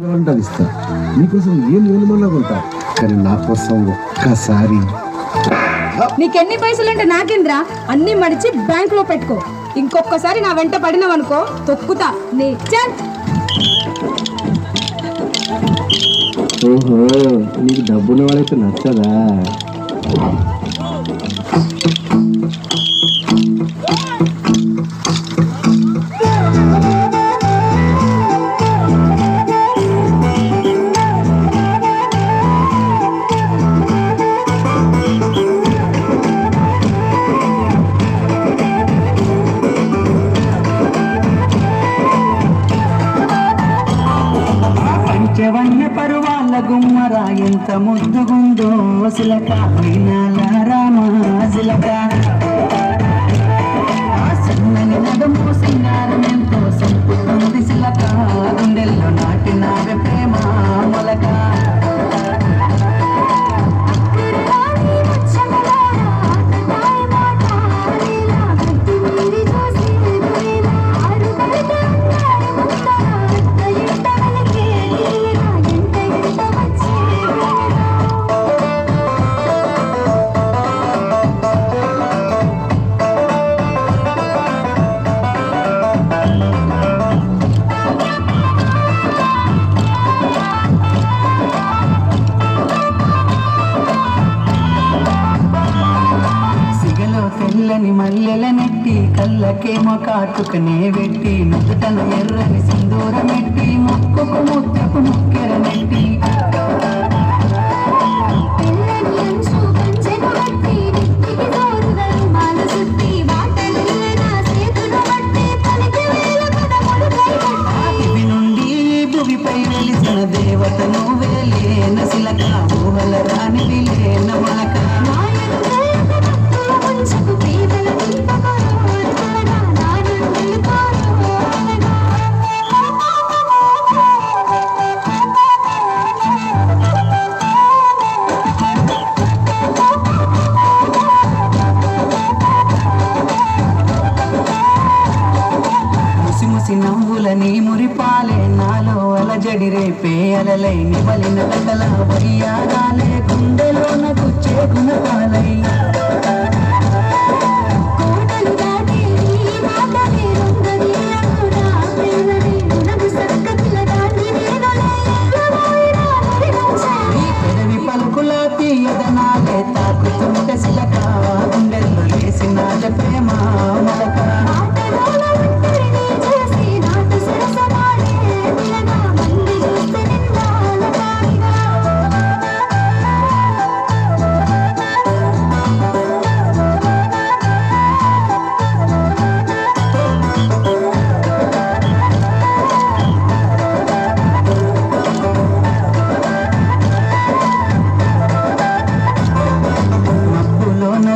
కావాలంటే అది ఇస్తా. నీకోసం ఏం కొనమన్నా కొంటా కానీ నా కోసం ఒక్కసారి. నీకెన్ని పైసలంటే నాకేంద్రా? అన్ని మడిచి బ్యాంక్లో పెట్టుకో. ఇంకొకసారి నా వెంట పడినవనుకో తొక్కుతా. నీ చల్ ఓహో నీకు డబ్బున్న వాళ్ళైతే నచ్చదా? పరువాల గుమ్మరా ఎంత ముద్దుగుందో సిలక వినాల రామ సిలక తెల్లని మల్లెల నెట్టి కళ్ళకేమో కాటుకనే పెట్టి నుదుటన ఎర్రని సింధూరమెట్టి ముక్కుకు ముద్దకు ముక్కెర నెట్టి. ఆదివి నుండి ఈ భువిపై వెలిసిన దేవత నువ్వేలే నసిలక ఊహల రానివి లేన మనక ముసి మురిపాలే నాలో అలజడి రేపే అలలై నివలిన కథల వయ్యారాలే గుండెలోన గుచ్చే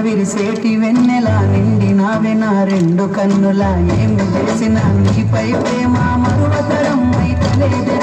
విరిసేటి వెన్నెల నిండి నావే నా రెండు కన్నుల. ఏమి చేసిన నీపై ప్రేమ మరువతరం అయితే